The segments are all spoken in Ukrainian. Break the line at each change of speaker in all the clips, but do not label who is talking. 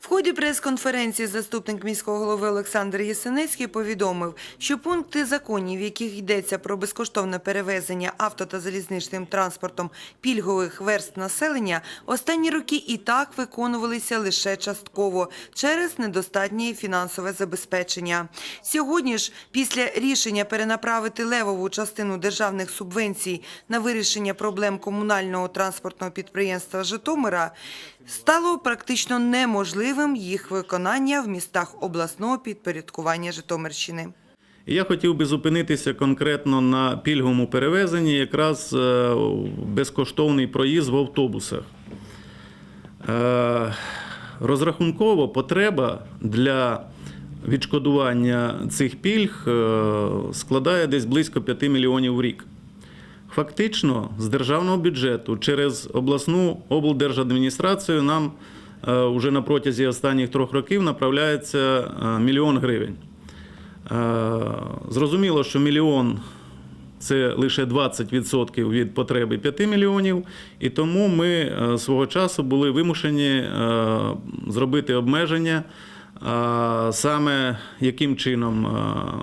В ході прес-конференції заступник міського голови Олександр Єсеницький повідомив, що пункти законів, в яких йдеться про безкоштовне перевезення авто та залізничним транспортом пільгових верст населення, останні роки і так виконувалися лише частково через недостатнє фінансове забезпечення. Сьогодні ж, після рішення перенаправити левову частину державних субвенцій на вирішення проблем комунального транспортного підприємства Житомира, стало практично неможливим їх виконання в містах обласного підпорядкування Житомирщини.
Я хотів би зупинитися конкретно на пільговому перевезенні, якраз е, безкоштовний проїзд в автобусах. Е, Розрахунково потреба для відшкодування цих пільг е, складає десь близько 5 мільйонів в рік. Фактично, з державного бюджету через обласну облдержадміністрацію нам е, вже на протязі останніх трьох років направляється е, мільйон гривень. Е, Зрозуміло, що мільйон це лише 20% від потреби 5 мільйонів, і тому ми е, свого часу були вимушені е, зробити обмеження. Саме яким чином е,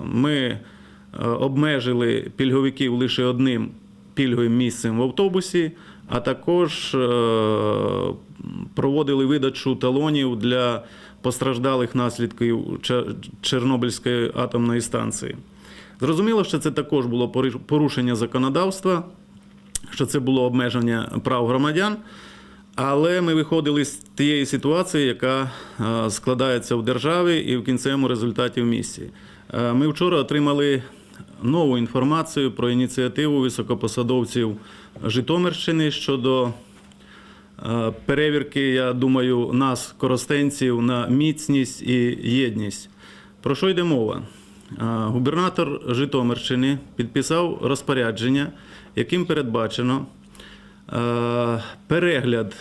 ми е, обмежили пільговиків лише одним пільговим місцем в автобусі, а також е, проводили видачу талонів для постраждалих наслідків Чорнобильської атомної станції. Зрозуміло, що це також було порушення законодавства, що це було обмеження прав громадян. Але ми виходили з тієї ситуації, яка е, складається в державі і в кінцевому результаті в місті. Е, Ми вчора отримали нову інформацію про ініціативу високопосадовців Житомирщини щодо е, перевірки, я думаю, нас, коростенців, на міцність і єдність. Про що йде мова? Е, Губернатор Житомирщини підписав розпорядження, яким передбачено е, перегляд,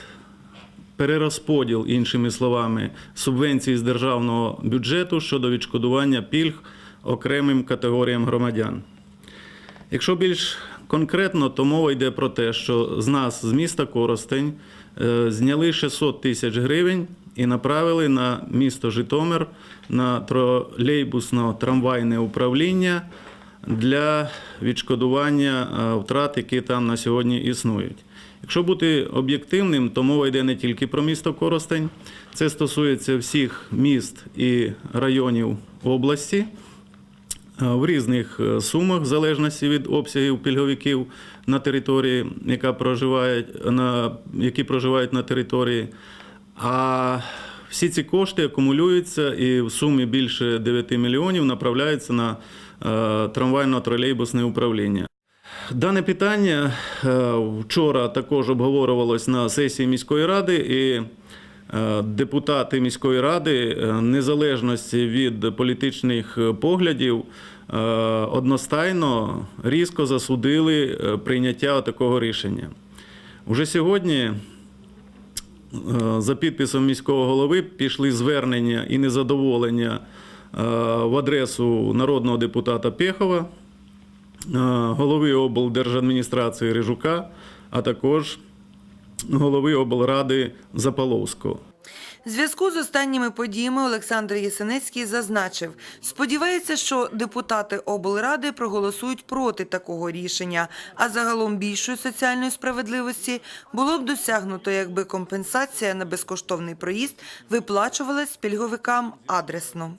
перерозподіл, іншими словами, субвенцій з державного бюджету щодо відшкодування пільг окремим категоріям громадян. Якщо більш конкретно, то мова йде про те, що з нас, з міста Коростень, е, зняли 600 тисяч гривень і направили на місто Житомир на тролейбусно-трамвайне управління для відшкодування е, втрат, які там на сьогодні існують. Якщо бути об'єктивним, то мова йде не тільки про місто Коростень, це стосується всіх міст і районів області. Е, в різних е, сумах, в залежності від обсягів пільговиків на території, яка проживає, на, які проживають на території. А всі ці кошти акумулюються і в сумі більше 9 мільйонів направляються на е, трамвайно-тролейбусне управління. Дане питання вчора також обговорювалось на сесії міської ради, і депутати міської ради, е, незалежності від політичних е, поглядів, е, одностайно різко засудили е, прийняття такого рішення. Уже сьогодні е, за підписом міського голови пішли звернення і незадоволення е, в адресу народного депутата Пєхова, е, голови облдержадміністрації Рижука, а також голови облради Запаловського.
Зв'язку з останніми подіями Олександр Єсенецький зазначив, сподівається, що депутати облради проголосують проти такого рішення, а загалом більшої соціальної справедливості було б досягнуто, якби компенсація на безкоштовний проїзд виплачувалась пільговикам адресно.